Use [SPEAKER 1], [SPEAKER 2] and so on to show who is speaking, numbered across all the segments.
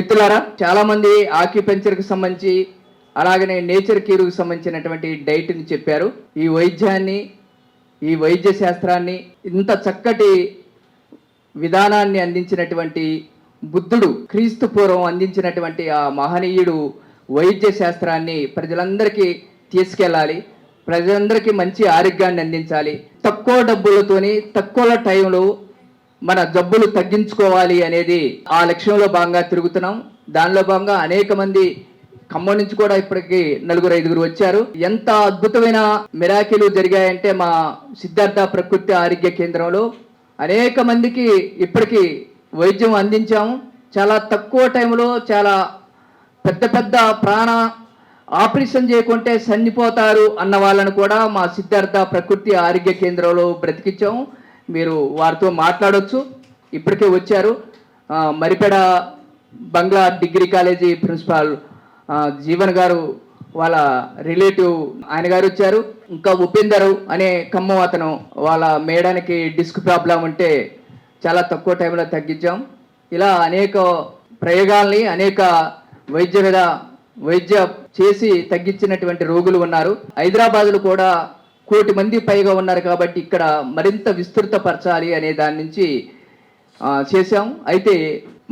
[SPEAKER 1] మిత్రులారా చాలా మంది సంబంధించి అలాగనే నేచర్ కీరుకు సంబంధించినటువంటి డైట్ని చెప్పారు. ఈ వైద్యాన్ని ఈ వైద్య శాస్త్రాన్ని ఇంత చక్కటి విధానాన్ని అందించినటువంటి బుద్ధుడు క్రీస్తు పూర్వం అందించినటువంటి ఆ మహనీయుడు వైద్య శాస్త్రాన్ని ప్రజలందరికీ తీసుకెళ్ళాలి. ప్రజలందరికీ మంచి ఆరోగ్యాన్ని అందించాలి. తక్కువ డబ్బులతోని తక్కువ టైంలో మన జబ్బులు తగ్గించుకోవాలి అనేది ఆ లక్ష్యంలో భాగంగా తిరుగుతున్నాం. దానిలో భాగంగా అనేక మంది ఖమ్మం నుంచి కూడా ఇప్పటికి నలుగురు ఐదుగురు వచ్చారు. ఎంత అద్భుతమైన మిరాకిలు జరిగాయంటే మా సిద్ధార్థ ప్రకృతి ఆరోగ్య కేంద్రంలో అనేక మందికి ఇప్పటికీ వైద్యం అందించాము. చాలా తక్కువ టైంలో చాలా పెద్ద పెద్ద ప్రాణ ఆపరేషన్ చేయకుంటే చనిపోతారు అన్న వాళ్ళను కూడా మా సిద్ధార్థ ప్రకృతి ఆరోగ్య కేంద్రంలో బ్రతికించాము. మీరు వారితో మాట్లాడవచ్చు ఇప్పటికే వచ్చారు. Maripeda Bangla degree college principal Jeevan garu వాళ్ళ రిలేటివ్ ఆయన గారు వచ్చారు. ఇంకా ఉపేందర్ అనే ఖమ్మం అతను వాళ్ళ మేడానికి డిస్క్ ప్రాబ్లం ఉంటే చాలా తక్కువ టైంలో తగ్గించాం. ఇలా అనేక ప్రయోగాల్ని అనేక వైద్య విధ వైద్య చేసి తగ్గించినటువంటి రోగులు ఉన్నారు. హైదరాబాద్లో కూడా కోటి మంది పైగా ఉన్నారు కాబట్టి ఇక్కడ మరింత విస్తృతపరచాలి అనే దాని నుంచి చేశాం అయితే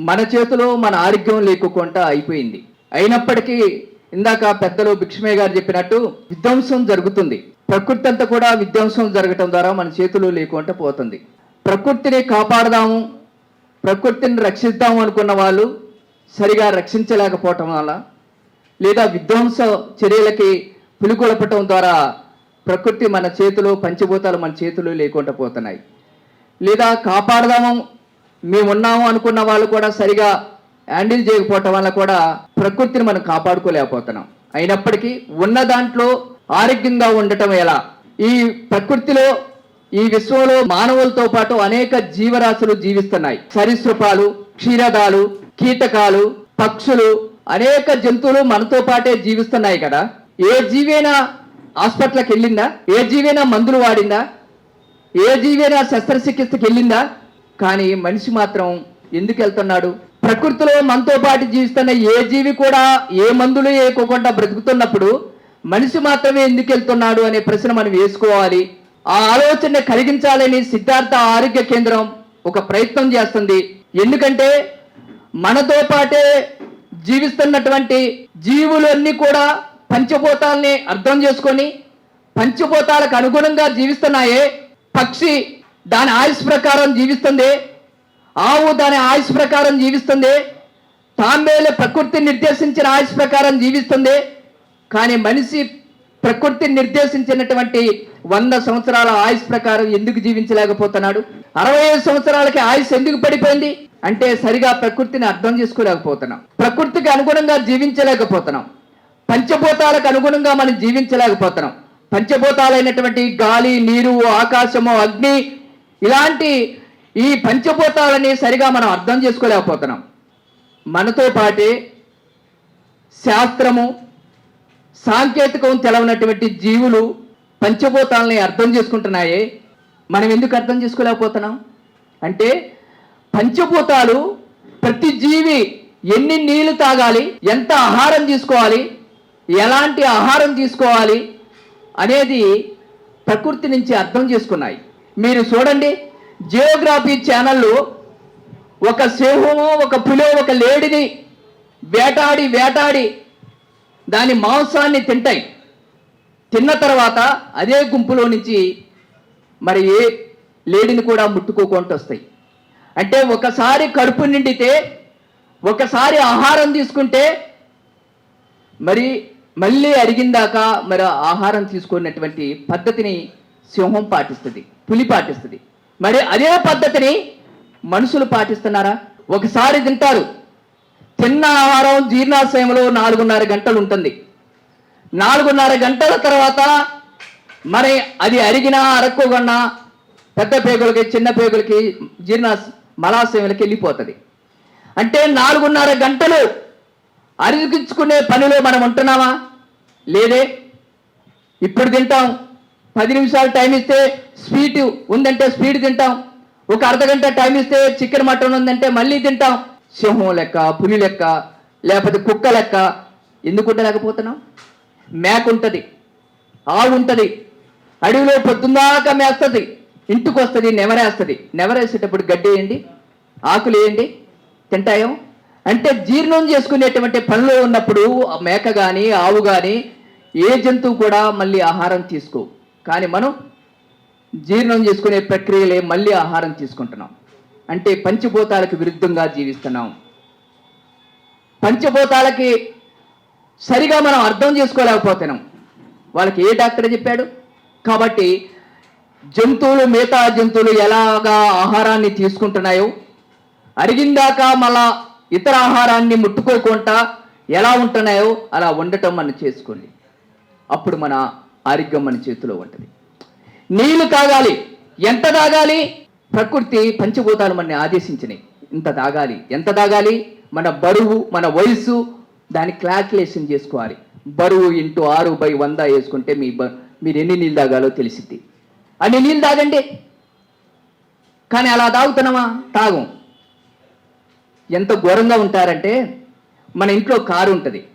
[SPEAKER 1] మన చేతిలో మన ఆరోగ్యం లేకుండా అయిపోయింది. అయినప్పటికీ ఇందాక పెద్దలు భిక్షమయ్య గారు చెప్పినట్టు విధ్వంసం జరుగుతుంది. ప్రకృతి అంతా కూడా విధ్వంసం జరగటం ద్వారా మన చేతులు లేకుండా పోతుంది. ప్రకృతిని కాపాడదాము ప్రకృతిని రక్షిద్దాము అనుకున్న వాళ్ళు సరిగా రక్షించలేకపోవటం వల్ల లేదా విధ్వంస చర్యలకి పులికొలపటం ద్వారా ప్రకృతి మన చేతిలో పంచభూతాలు మన చేతులు లేకుండా పోతున్నాయి. లేదా కాపాడదాము మేమున్నాము అనుకున్న వాళ్ళు కూడా సరిగా హ్యాండిల్ చేయకపోవటం వల్ల కూడా ప్రకృతిని మనం కాపాడుకోలేకపోతున్నాం. అయినప్పటికీ ఉన్న దాంట్లో ఆరోగ్యంగా ఉండటం ఎలా? ఈ ప్రకృతిలో ఈ విశ్వంలో మానవులతో పాటు అనేక జీవరాశులు జీవిస్తున్నాయి. సరీసృపాలు క్షీరదాలు కీటకాలు పక్షులు అనేక జంతువులు మనతో పాటే జీవిస్తున్నాయి కదా. ఏ జీవైనా హాస్పిటల్కి వెళ్ళిందా? ఏ జీవైనా మందులు వాడిందా? ఏ జీవైనా శస్త్రచికిత్సకి వెళ్ళిందా? కానీ మనిషి మాత్రం ఎందుకు వెళ్తున్నాడు? ప్రకృతిలో మనతో పాటు జీవిస్తున్న ఏ జీవి కూడా ఏ మందులు వేయకోకుండా బ్రతుకుతున్నప్పుడు మనిషి మాత్రమే ఎందుకు వెళ్తున్నాడు అనే ప్రశ్న మనం వేసుకోవాలి. ఆ ఆలోచన కలిగించాలని సిద్ధార్థ ఆరోగ్య కేంద్రం ఒక ప్రయత్నం చేస్తుంది. ఎందుకంటే మనతో పాటే జీవిస్తున్నటువంటి జీవులన్నీ కూడా పంచభూతాలని అర్థం చేసుకొని పంచభూతాలకు అనుగుణంగా జీవిస్తున్నాయే. పక్షి దాని ఆయుష్ ప్రకారం జీవిస్తుంది. ఆవు దాని ఆయుష్ ప్రకారం జీవిస్తుంది. తాంబేలు ప్రకృతి నిర్దేశించిన ఆయుష్ ప్రకారం జీవిస్తుంది. కానీ మనిషి ప్రకృతి నిర్దేశించినటువంటి వంద సంవత్సరాల ఆయుష్ ప్రకారం ఎందుకు జీవించలేకపోతున్నాడు? అరవై ఐదు సంవత్సరాలకి ఆయుష్ ఎందుకు పడిపోయింది? అంటే సరిగా ప్రకృతిని అర్థం చేసుకోలేకపోతున్నాం. ప్రకృతికి అనుగుణంగా జీవించలేకపోతున్నాం. పంచభూతాలకు అనుగుణంగా మనం జీవించలేకపోతున్నాం. పంచభూతాలైనటువంటి గాలి నీరు ఆకాశము అగ్ని ఇలాంటి ఈ పంచభూతాలని సరిగా మనం అర్థం చేసుకోలేకపోతున్నాం. మనతో పాటే శాస్త్రము సాంకేతికం తెలవనటువంటి జీవులు పంచభూతాలని అర్థం చేసుకుంటున్నాయే. మనం ఎందుకు అర్థం చేసుకోలేకపోతున్నాం? అంటే పంచభూతాలు ప్రతి జీవి ఎన్ని నీళ్ళు తాగాలి ఎంత ఆహారం తీసుకోవాలి ఎలాంటి ఆహారం తీసుకోవాలి అనేది ప్రకృతి నుంచి అర్థం చేసుకున్నాయి. మీరు చూడండి జియోగ్రఫీ ఛానళ్ళు ఒక సింహము ఒక పులి ఒక లేడిని వేటాడి వేటాడి దాని మాంసాన్ని తింటాయి. తిన్న తర్వాత అదే గుంపులో నుంచి మరి ఏ లేడిని కూడా ముట్టుకోకుండా వస్తాయి. అంటే ఒకసారి కడుపు నిండితే ఒకసారి ఆహారం తీసుకుంటే మరి మళ్ళీ అరిగిందాక మరి ఆహారం తీసుకున్నటువంటి పద్ధతిని సింహం పాటిస్తుంది పులి పాటిస్తుంది. మరి అదే పద్ధతిని మనుషులు పాటిస్తున్నారా? ఒకసారి తింటారు. తిన్న ఆహారం జీర్ణాశయంలో నాలుగున్నర గంటలు ఉంటుంది. నాలుగున్నర గంటల తర్వాత మరి అది అరిగినా అరక్కుకున్నా పెద్ద పేగులకి చిన్న పేగులకి జీర్ణ మలాశయంలోకి వెళ్ళిపోతుంది. అంటే నాలుగున్నర గంటలు అరిగించుకునే పనిలో మనం ఉంటున్నామా? లేదే. ఇప్పుడు తింటాం. పది నిమిషాలు టైం ఇస్తే స్వీట్ ఉందంటే స్వీట్ తింటాం. ఒక అర్ధగంట టైం ఇస్తే చికెన్ మటన్ ఉందంటే మళ్ళీ తింటాం. సింహం లెక్క పులి లెక్క లేకపోతే కుక్క లెక్క. ఎందుకు ఉండలేకపోతున్నాం? మేక ఉంటుంది. ఆవు ఉంటుంది. అడవిలో పొద్దున్నాక మేస్తుంది. ఇంటికి వస్తుంది నెవరేస్తుంది నెవరేసేటప్పుడు గడ్డి వేయండి. ఆకులు వేయండి. తింటాయో? అంటే జీర్ణం చేసుకునేటువంటి పనిలో ఉన్నప్పుడు మేక కానీ ఆవు కానీ ఏ జంతువు కూడా మళ్ళీ ఆహారం తీసుకో. కానీ మనం జీర్ణం చేసుకునే ప్రక్రియలే మళ్ళీ ఆహారం తీసుకుంటున్నాం. అంటే పంచభూతాలకు విరుద్ధంగా జీవిస్తున్నాం. పంచభూతాలకి సరిగా మనం అర్థం చేసుకోలేకపోతున్నాం. వాళ్ళకి ఏ డాక్టర్ చెప్పాడు? కాబట్టి జంతువులు మిగతా జంతువులు ఎలాగా ఆహారాన్ని తీసుకుంటున్నాయో అరిగిందాక మళ్ళా ఇతర ఆహారాన్ని ముట్టుకోకుండా ఎలా ఉంటున్నాయో అలా ఉండటం మనం చేసుకోండి. అప్పుడు మన ఆరోగ్యం మన చేతిలో ఉంటుంది. నీళ్ళు తాగాలి. ఎంత తాగాలి? ప్రకృతి పంచభూతాలు మనని ఆదేశించినాయి. ఇంత తాగాలి. ఎంత తాగాలి? మన బరువు మన వయసు దాని క్లాక్యులేషన్ చేసుకోవాలి. బరువు ఇంటూ ఆరు బై వంద వేసుకుంటే మీ బ మీరు ఎన్ని నీళ్ళు తాగాలో తెలిసిద్ది. అన్ని నీళ్ళు తాగండి. కానీ అలా తాగుతున్నామా? తాగం. ఎంత ఘోరంగా ఉంటారంటే మన ఇంట్లో కారు ఉంటుంది.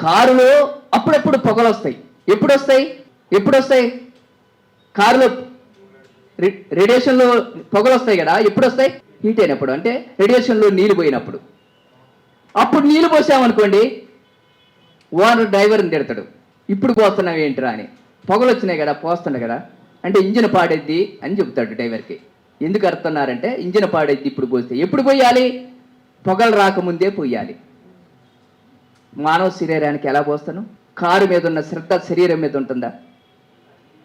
[SPEAKER 1] కారులో అప్పుడప్పుడు పొగలు వస్తాయి. ఎప్పుడు వస్తాయి? ఎప్పుడు వస్తాయి? కారులో రేడియేషన్లో పొగలు వస్తాయి కదా ఎప్పుడు వస్తాయి? హీట్ అయినప్పుడు అంటే రేడియేషన్లో నీళ్ళు పోయినప్పుడు. అప్పుడు నీళ్ళు పోసామనుకోండి ఓనర్ డ్రైవర్ని తిడతాడు. ఇప్పుడు పోస్తున్నావు ఏంట్రా అని. పొగలు వచ్చినాయి కదా పోస్తుండే కదా. అంటే ఇంజిన్ పాడైద్ది అని చెబుతాడు డ్రైవర్కి. ఎందుకు అర్థన్నారంటే ఇంజిన్ పాడైద్ది ఇప్పుడు పోస్తే. ఎప్పుడు పోయాలి? పొగలు రాకముందే పోయాలి. మానవ శరీరానికి ఎలా పోస్తాను? కారు మీద ఉన్న శ్రద్ధ శరీరం మీద ఉంటుందా?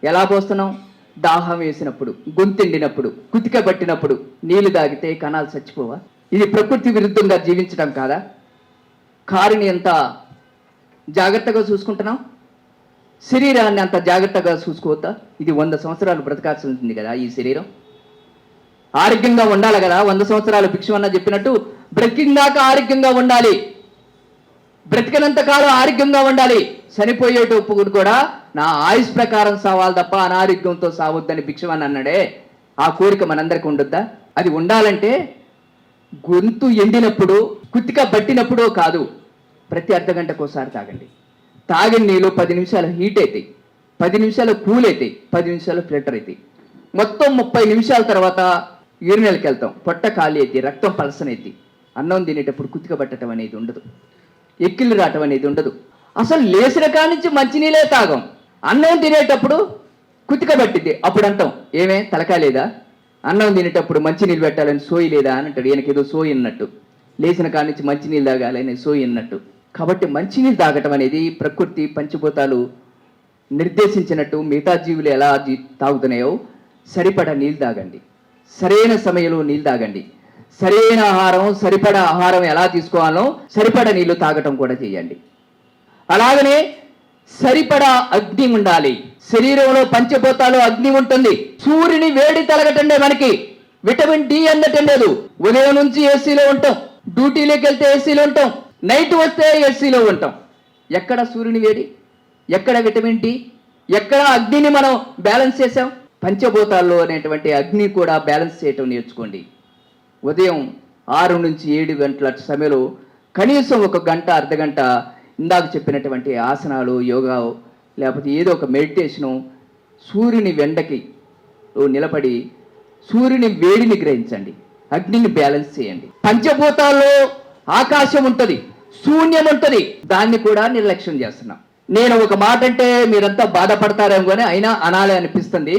[SPEAKER 1] ఎలా పోస్తున్నాం? దాహం వేసినప్పుడు గొంతెండినప్పుడు కుతిక పట్టినప్పుడు నీళ్ళు తాగితే కణాలు చచ్చిపోవా? ఇది ప్రకృతి విరుద్ధంగా జీవించడం కాదా? కారుని ఎంత జాగ్రత్తగా చూసుకుంటున్నాం? శరీరాన్ని అంత జాగ్రత్తగా చూసుకోవద్దా? ఇది వంద సంవత్సరాలు బ్రతకాల్సి ఉంటుంది కదా ఈ శరీరం. ఆరోగ్యంగా ఉండాలి కదా వంద సంవత్సరాలు భిక్షమన్న చెప్పినట్టు బ్రతికిందాక ఆరోగ్యంగా ఉండాలి. బ్రతికినంత కాలం ఆరోగ్యంగా ఉండాలి. చనిపోయేటప్పుడు కూడా నా ఆయుష్ ప్రకారం సావాలి తప్ప అనారోగ్యంతో సావద్దని భిక్షమని అన్నాడే. ఆ కోరిక మనందరికి ఉండొద్దా? అది ఉండాలంటే గొంతు ఎండినప్పుడు కుతిక పట్టినప్పుడు కాదు ప్రతి అర్ధ గంటకు ఒకసారి తాగండి. తాగిన నీళ్ళు పది నిమిషాలు హీట్ అవుతాయి పది నిమిషాలు కూల్ అవుతాయి పది నిమిషాలు ఫిల్టర్ అవుతాయి మొత్తం ముప్పై నిమిషాల తర్వాత యూరినల్కి వెళ్తాం పొట్ట ఖాళీ అయితే రక్తం పలసనైద్ది. అన్నం తినేటప్పుడు కుతిక పట్టడం అనేది ఉండదు. ఎక్కిళ్ళు రావటం అనేది ఉండదు. అసలు లేచిన కానించి నుంచి మంచినీళ్ళే తాగం. అన్నం తినేటప్పుడు కుతిక పట్టిద్ది అప్పుడు అంటాం ఏమే తలకాయ లేదా? అన్నం తినేటప్పుడు మంచినీళ్ళు పెట్టాలని సోయి లేదా? అని అంటాడు. ఈయనకి ఏదో సోయి అన్నట్టు. లేచిన కానించి నుంచి మంచినీళ్ళు తాగాలని సోయి అన్నట్టు. కాబట్టి మంచినీళ్ళు తాగటం అనేది ప్రకృతి పంచభూతాలు నిర్దేశించినట్టు మిగతా జీవులు ఎలా తాగుతున్నాయో సరిపడా నీళ్ళు తాగండి. సరైన సమయంలో నీళ్ళు తాగండి. సరైన ఆహారం సరిపడా ఆహారం ఎలా తీసుకోవాలో సరిపడ నీళ్ళు తాగటం కూడా చేయండి. అలాగనే సరిపడా అగ్ని ఉండాలి. శరీరంలో పంచభూతాలు అగ్ని ఉంటుంది. సూర్యుని వేడి తలగటండే మనకి. విటమిన్ డి అందటం లేదు. ఉదయం నుంచి ఏసీలో ఉంటాం. డ్యూటీలోకి వెళ్తే ఏసీలో ఉంటాం. నైట్ వస్తే ఏసీలో ఉంటాం. ఎక్కడ సూర్యుని వేడి? ఎక్కడ విటమిన్ డి? ఎక్కడ అగ్నిని మనం బ్యాలెన్స్ చేసాం పంచభూతాల్లో అనేటువంటి అగ్ని కూడా బ్యాలెన్స్ చేయటం నేర్చుకోండి. ఉదయం ఆరు నుంచి ఏడు గంటల సమయంలో కనీసం ఒక గంట అర్ధగంట ఇందాక చెప్పినటువంటి ఆసనాలు యోగా లేకపోతే ఏదో ఒక మెడిటేషను సూర్యుని వెండకి నిలబడి సూర్యుని వేడిని గ్రహించండి. అగ్నిని బ్యాలెన్స్ చేయండి. పంచభూతాల్లో ఆకాశం ఉంటుంది శూన్యం ఉంటుంది. దాన్ని కూడా నిర్లక్ష్యం చేస్తున్నాం. నేను ఒక మాట అంటే మీరంతా బాధపడతారేమో కానీ అయినా అనాలే అనిపిస్తుంది.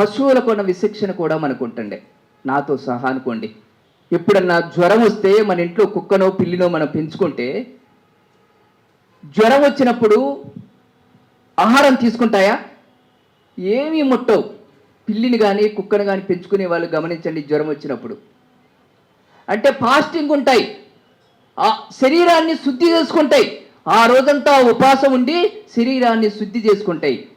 [SPEAKER 1] పశువులకు ఉన్న విశిక్షణ కూడా మనకు ఉంటుండే నాతో సహా అనుకోండి. ఎప్పుడన్నా జ్వరం వస్తే మన ఇంట్లో కుక్కనో పిల్లినో మనం పెంచుకుంటే జ్వరం వచ్చినప్పుడు ఆహారం తీసుకుంటాయా? ఏమీ ముట్టవు. పిల్లిని కానీ కుక్కను కానీ పెంచుకునే వాళ్ళు గమనించండి జ్వరం వచ్చినప్పుడు. అంటే ఫాస్టింగ్ ఉంటాయి. ఆ శరీరాన్ని శుద్ధి చేసుకుంటాయి. ఆ రోజంతా ఉపాసం ఉండి శరీరాన్ని శుద్ధి చేసుకుంటాయి.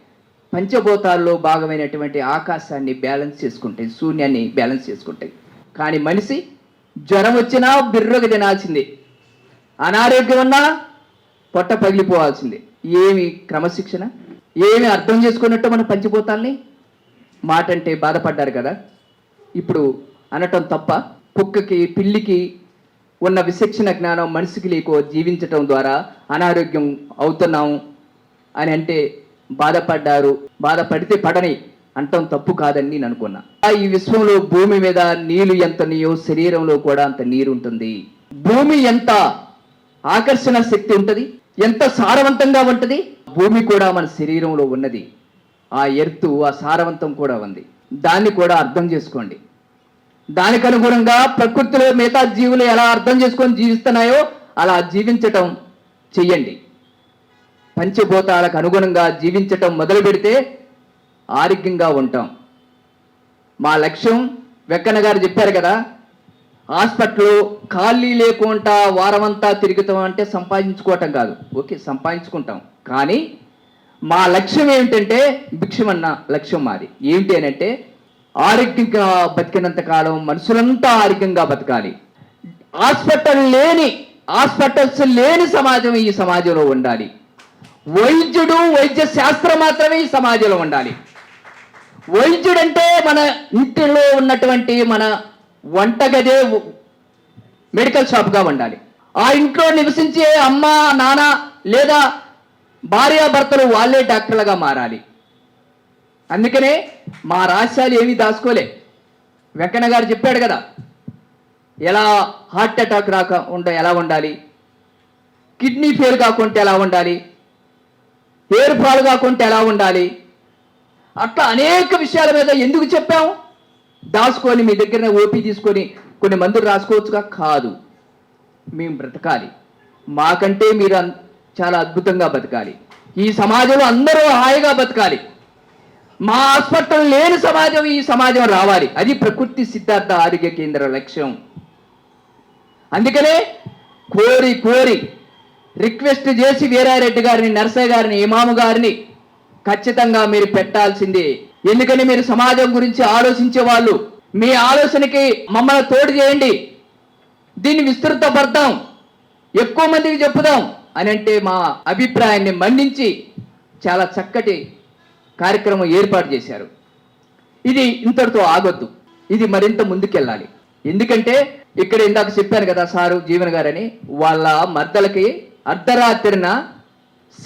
[SPEAKER 1] పంచభూతాల్లో భాగమైనటువంటి ఆకాశాన్ని బ్యాలెన్స్ చేసుకుంటాయి శూన్యాన్ని బ్యాలెన్స్ చేసుకుంటాయి. కానీ మనిషి జ్వరం వచ్చినా బిర్రగ తినాల్సిందే. అనారోగ్యం ఉన్నా పొట్ట పగిలిపోవాల్సిందే. ఏమి క్రమశిక్షణ? ఏమి అర్థం చేసుకున్నట్టు మన పంచభూతాల్ని? మాట అంటే బాధపడ్డారు కదా. ఇప్పుడు అనటం తప్ప కుక్కకి పిల్లికి ఉన్న విశిక్షణ జ్ఞానం మనిషికి లేకో జీవించటం ద్వారా అనారోగ్యం అవుతున్నాం అని అంటే బాధపడ్డారు. బాధపడితే పడని అంటాం తప్పు కాదని నేను అనుకున్నా. ఆ ఈ విశ్వంలో భూమి మీద నీళ్ళు ఎంత నీయో శరీరంలో కూడా అంత నీరు ఉంటుంది. భూమి ఎంత ఆకర్షణ శక్తి ఉంటుంది? ఎంత సారవంతంగా ఉంటుంది? భూమి కూడా మన శరీరంలో ఉన్నది. ఆ ఎర్తు ఆ సారవంతం కూడా ఉంది. దాన్ని కూడా అర్థం చేసుకోండి. దానికి అనుగుణంగా ప్రకృతిలో మిగతా జీవులు ఎలా అర్థం చేసుకొని జీవిస్తున్నాయో అలా జీవించటం చెయ్యండి. పంచభూతాలకు అనుగుణంగా జీవించటం మొదలు పెడితే ఆరోగ్యంగా ఉంటాం. మా లక్ష్యం వెక్కన గారు చెప్పారు కదా హాస్పిటల్ ఖాళీ లేకుండా వారమంతా తిరుగుతాం అంటే సంపాదించుకోవటం కాదు. ఓకే సంపాదించుకుంటాం. కానీ మా లక్ష్యం ఏమిటంటే భిక్షమన్న లక్ష్యం మాది. ఏమిటి అంటే ఆరోగ్యంగా బతికినంత కాలం మనుషులంతా ఆరోగ్యంగా బతకాలి. హాస్పిటల్ లేని హాస్పిటల్స్ లేని సమాజం ఈ సమాజంలో ఉండాలి. వైద్యుడు వైద్య శాస్త్రం మాత్రమే ఈ సమాజంలో ఉండాలి. వైద్యుడంటే మన ఇంటిలో ఉన్నటువంటి మన వంటగదే మెడికల్ షాప్గా ఉండాలి. ఆ ఇంట్లో నివసించే అమ్మ నాన్న లేదా భార్యాభర్తలు వాళ్ళే డాక్టర్లుగా మారాలి. అందుకనే మా రహస్యాలు ఏమీ దాచుకోలే. వెంకన్న గారు చెప్పాడు కదా ఎలా హార్ట్ అటాక్ రాక ఉండ ఎలా ఉండాలి? కిడ్నీ ఫెయిల్ కాకుంటే ఎలా ఉండాలి? పేరు పాలు కాకుంటే ఎలా ఉండాలి? అట్లా అనేక విషయాల మీద ఎందుకు చెప్పాము? దాచుకొని మీ దగ్గర ఓపీ తీసుకొని కొన్ని మందులు రాసుకోవచ్చుగా? కాదు. మేము బ్రతకాలి. మాకంటే మీరు చాలా అద్భుతంగా బతకాలి. ఈ సమాజంలో అందరూ హాయిగా బతకాలి. మా హాస్పిటల్ లేని సమాజం ఈ సమాజం రావాలి. అది ప్రకృతి సిద్ధార్థ ఆరోగ్య కేంద్ర లక్ష్యం. అందుకనే కోరి కోరి రిక్వెస్ట్ చేసి వీరారెడ్డి గారిని నర్సయ్య గారిని ఇమాము గారిని ఖచ్చితంగా మీరు పెట్టాల్సిందే. ఎందుకని మీరు సమాజం గురించి ఆలోచించే వాళ్ళు? మీ ఆలోచనకి మమ్మల్ని తోడు చేయండి. దీన్ని విస్తృతపడతాం ఎక్కువ మందికి చెప్పుదాం అని అంటే మా అభిప్రాయాన్ని మన్నించి చాలా చక్కటి కార్యక్రమం ఏర్పాటు చేశారు. ఇది ఇంతటితో ఆగొద్దు. ఇది మరింత ముందుకెళ్ళాలి. ఎందుకంటే ఇక్కడ ఇందాక చెప్పాను కదా సారు జీవన్ గారని వాళ్ళ మర్దలకి అర్ధరాత్రిన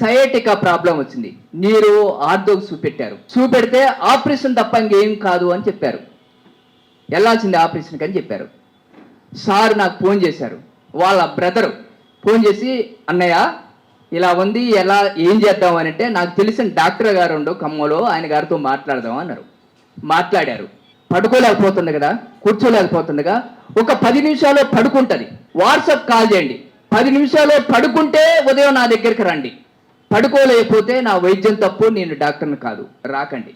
[SPEAKER 1] సయటికా ప్రాబ్లం వచ్చింది. నీరు ఆర్థోకి చూపెట్టారు. చూపెడితే ఆపరేషన్ తప్ప ఇంకేం కాదు అని చెప్పారు. వెళ్ళాల్సింది ఆపరేషన్కి అని చెప్పారు. సార్ నాకు ఫోన్ చేశారు. వాళ్ళ బ్రదరు ఫోన్ చేసి అన్నయ్య ఇలా ఉంది ఎలా ఏం చేద్దాం అని అంటే నాకు తెలిసిన డాక్టర్ గారు ఉండు ఖమ్మంలో ఆయన గారితో మాట్లాడదాం అన్నారు. మాట్లాడారు. పడుకోలేకపోతుంది కదా కూర్చోలేకపోతుందిగా ఒక పది నిమిషాలు పడుకుంటుంది. వాట్సాప్ కాల్ చేయండి. పది నిమిషాలు పడుకుంటే ఉదయం నా దగ్గరికి రండి. పడుకోలేకపోతే నా వైద్యం తప్పు నేను డాక్టర్ని కాదు. రాకండి.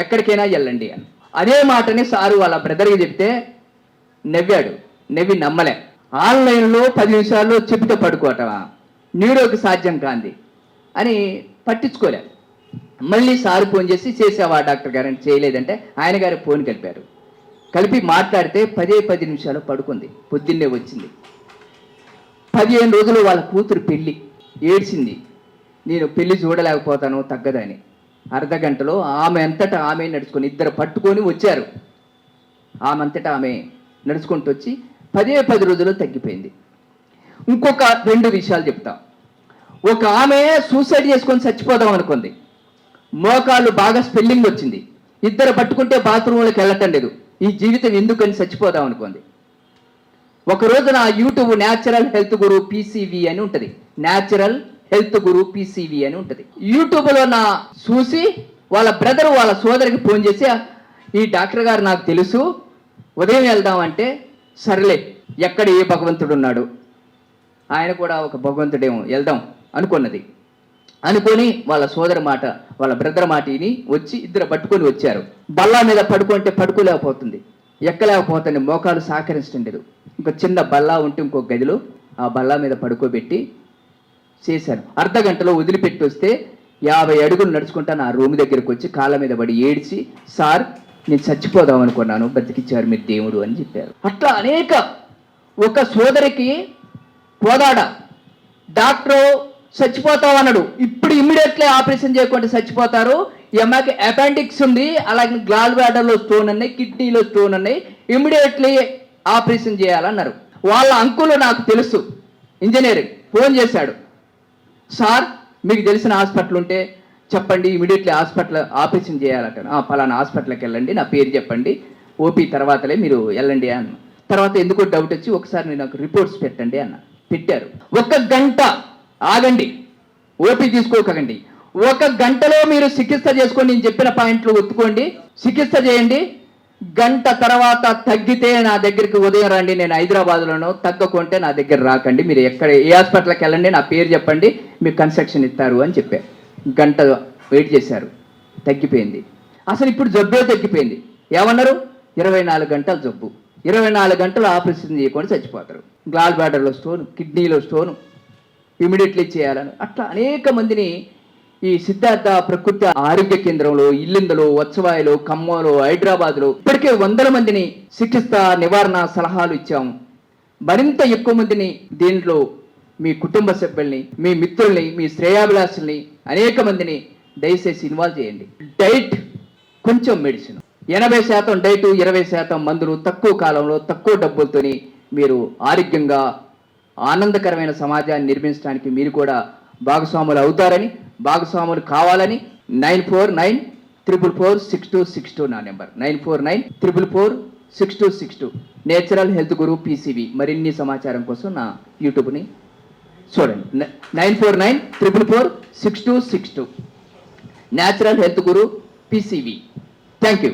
[SPEAKER 1] ఎక్కడికైనా వెళ్ళండి అని. అదే మాటని సారు వాళ్ళ బ్రదర్కి చెప్తే నవ్వాడు. నవ్వి నమ్మలే. ఆన్లైన్లో పది నిమిషాల్లో చెబితే పడుకోవటమా న్యూరోకి సాధ్యం కాంది అని పట్టించుకోలే. మళ్ళీ సారు ఫోన్ చేసి చేసావా డాక్టర్ గారు అని చేయలేదంటే ఆయన గారు ఫోన్ కలిపారు. కలిపి మాట్లాడితే పదే పది నిమిషాలు పడుకుంది. పొద్దున్నే వచ్చింది. పదిహేను రోజులు వాళ్ళ కూతురు పెళ్ళి. ఏడ్చింది. నేను పెళ్ళి చూడలేకపోతాను తగ్గదని. అర్ధ గంటలో ఆమె అంతటా ఆమె నడుచుకొని ఇద్దరు పట్టుకొని వచ్చారు. ఆమె అంతటా ఆమె నడుచుకుంటూ వచ్చి పదే పది రోజులు తగ్గిపోయింది. ఇంకొక రెండు విషయాలు చెప్తాం. ఒక ఆమె సూసైడ్ చేసుకొని చచ్చిపోదాం అనుకుంది. మోకాళ్ళు బాగా స్పెల్లింగ్ వచ్చింది. ఇద్దరు పట్టుకుంటే బాత్రూంలోకి వెళ్ళటం లేదు. ఈ జీవితం ఎందుకని చచ్చిపోదాం అనుకుంది. ఒక రోజున నా YouTube natural health guru PCV అని ఉంటుంది. న్యాచురల్ హెల్త్ గురు పీసీవి అని ఉంటుంది. యూట్యూబ్లో నా చూసి వాళ్ళ బ్రదర్ వాళ్ళ సోదరికి ఫోన్ చేసి ఈ డాక్టర్ గారు నాకు తెలుసు ఉదయం వెళ్దామంటే సర్లే ఎక్కడ ఏ భగవంతుడు ఉన్నాడు? ఆయన కూడా ఒక భగవంతుడేమో వెళ్దాం అనుకున్నది. అనుకొని వాళ్ళ సోదరి మాట వాళ్ళ బ్రదర్ మాటిని వచ్చి ఇద్దరు పట్టుకొని వచ్చారు. బల్లా మీద పడుకుంటే పడుకోలేకపోతుంది. ఎక్కలేకపోతుంది మోకాలు సహకరించడం లేదు ఇంకో చిన్న బల్లా ఉంటే ఇంకో గదిలో ఆ బల్లా మీద పడుకోబెట్టి చేశాను. అర్ధ గంటలో వదిలిపెట్టి వస్తే యాభై అడుగులు నడుచుకుంటా నా రూమ్ దగ్గరికి వచ్చి కాళ్ళ మీద పడి ఏడ్చి సార్ నేను చచ్చిపోదాం అనుకున్నాను బతికిచ్చారు మీరు దేవుడు అని చెప్పారు. అట్లా అనేక ఒక సోదరికి కోదాడ డాక్టరు చచ్చిపోతావు అన్నాడు. ఇప్పుడు ఇమ్మీడియట్లీ ఆపరేషన్ చేయకుండా చచ్చిపోతారు ఈ అమ్మాయికి అపెండిక్స్ ఉంది అలాగే గ్లాల్ బ్యాడర్లో స్టోన్ ఉన్నాయి కిడ్నీలో స్టోన్ ఉన్నాయి. ఇమ్మీడియట్లీ ఆపరేషన్ చేయాలన్నారు. వాళ్ళ అంకులు నాకు తెలుసు. ఇంజనీరింగ్ ఫోన్ చేశాడు. సార్ మీకు తెలిసిన హాస్పిటల్ ఉంటే చెప్పండి ఇమీడియట్లీ హాస్పిటల్ ఆపరేషన్ చేయాలట ఫలానా పలానా హాస్పిటల్కి వెళ్ళండి నా పేరు చెప్పండి. ఓపీ తర్వాతలే మీరు వెళ్ళండి అన్న. తర్వాత ఎందుకో డౌట్ వచ్చి ఒకసారి నేను నాకు రిపోర్ట్స్ పెట్టండి అన్న. పెట్టారు. ఒక గంట ఆగండి. ఓపీ తీసుకోకండి. ఒక గంటలో మీరు చికిత్స చేసుకోండి నేను చెప్పిన పాయింట్లు ఒత్తుకోండి చికిత్స చేయండి. గంట తర్వాత తగ్గితే నా దగ్గరికి ఉదయం రండి. నేను హైదరాబాద్లోనో తగ్గకుంటే నా దగ్గర రాకండి. మీరు ఎక్కడ ఏ హాస్పిటల్కి వెళ్ళండి నా పేరు చెప్పండి. మీకు కన్స్ట్రక్షన్ ఇస్తారు అని చెప్పారు. గంట వెయిట్ చేశారు. తగ్గిపోయింది. అసలు ఇప్పుడు జబ్బే తగ్గిపోయింది. ఏమన్నారు? ఇరవై నాలుగు గంటల జబ్బు. ఇరవై నాలుగు గంటలు ఆపరేషన్ చేయకుండా చచ్చిపోతారు. గ్లాల్ బ్లాడర్లో స్టోన్ కిడ్నీలో స్టోను ఇమీడియట్లీ చేయాలని అట్లా అనేక మందిని ఈ సిద్ధార్థ ప్రకృతి ఆరోగ్య కేంద్రంలో ఇల్లిందలో వత్సవాయలు ఖమ్మంలో హైదరాబాద్లో ఇప్పటికే వందల మందిని చికిత్స నివారణ సలహాలు ఇచ్చాము మరింత ఎక్కువ మందిని దీంట్లో మీ కుటుంబ సభ్యుల్ని మీ మిత్రుల్ని మీ శ్రేయాభిలాషుల్ని అనేక మందిని దయచేసి ఇన్వాల్వ్ చేయండి. డైట్ కొంచెం మెడిసిన్. ఎనభై శాతం డైట్ ఇరవై శాతం మందులు తక్కువ కాలంలో తక్కువ డబ్బులతోని మీరు ఆరోగ్యంగా ఆనందకరమైన సమాజాన్ని నిర్మించడానికి మీరు కూడా భాగస్వాములు అవుతారని భాగస్వాములు కావాలని nine four nine triple four six two six two నా number. Nine four nine triple four six two six two. Natural health guru PCB. మరిన్ని సమాచారం కోసం నా యూట్యూబ్ని చూడండి. Nine four nine triple four six two six two. Natural health guru PCB. Thank you